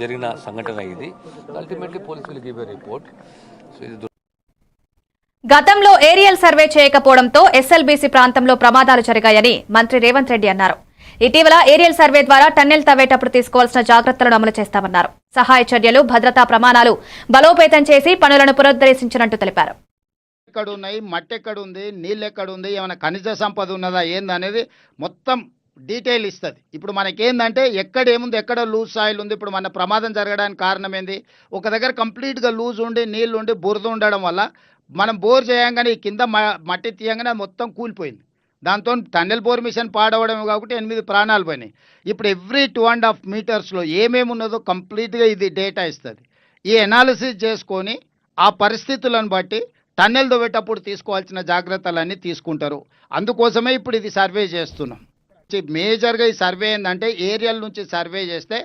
జరిగిన సంఘటన ఇది. Ultimately police will give a report so ఇది గతంలో ఏరియల్ సర్వే చేయకపోవడంతో ఎస్ఎల్బీసీ ప్రాంతంలో ప్రమాదాలు జరిగాయని మంత్రి రేవంత్ రెడ్డి అన్నారు. ఇటీవల ఏరియల్ సర్వే ద్వారా టన్నెల్ తవ్వేటప్పుడు తీసుకోవాల్సిన జాగ్రత్తలను అమలు చేస్తామన్నారు. సహాయ చర్యలు భద్రతా ప్రమాణాలు బలోపేతం చేసి పనులను పునరుద్ధరించినట్టు తెలిపారు. ఎక్కడ ఉన్నాయి మట్టి ఎక్కడ ఉంది నీళ్ళు ఎక్కడ ఉంది ఏమైనా ఖనిజ సంపద ఉన్నదా? ఏందనేది మొత్తం డీటెయిల్ ఇస్తుంది. ఇప్పుడు మనకేందంటే ఎక్కడ ఏముంది ఎక్కడ లూజ్ సాయిల్ ఉంది. ఇప్పుడు మన ప్రమాదం జరగడానికి కారణం ఏంది ఒక దగ్గర కంప్లీట్గా లూజ్ ఉండి నీళ్ళు ఉండి బురద ఉండడం వల్ల మనం బోర్ చేయంగానే కింద మ- మట్టి తీయంగానే మొత్తం కూలిపోయింది. దాంతో టన్నెల్ బోర్ మిషన్ పాడవడం కాబట్టి ఎనిమిది ప్రాణాలు పోయినాయి. ఇప్పుడు ఎవ్రీ టూ అండ్ హాఫ్ మీటర్స్లో ఏమేమి ఉన్నదో కంప్లీట్గా ఇది డేటా ఇస్తుంది. ఈ ఎనాలిసిస్ చేసుకొని ఆ పరిస్థితులను బట్టి టన్నెల్ దొవ్వేటప్పుడు తీసుకోవాల్సిన జాగ్రత్తలన్నీ తీసుకుంటారు. అందుకోసమే ఇప్పుడు ఇది సర్వే చేస్తున్నాం. మేజర్గా ఈ సర్వే ఏంటంటే ఏరియల్ నుంచి సర్వే చేస్తే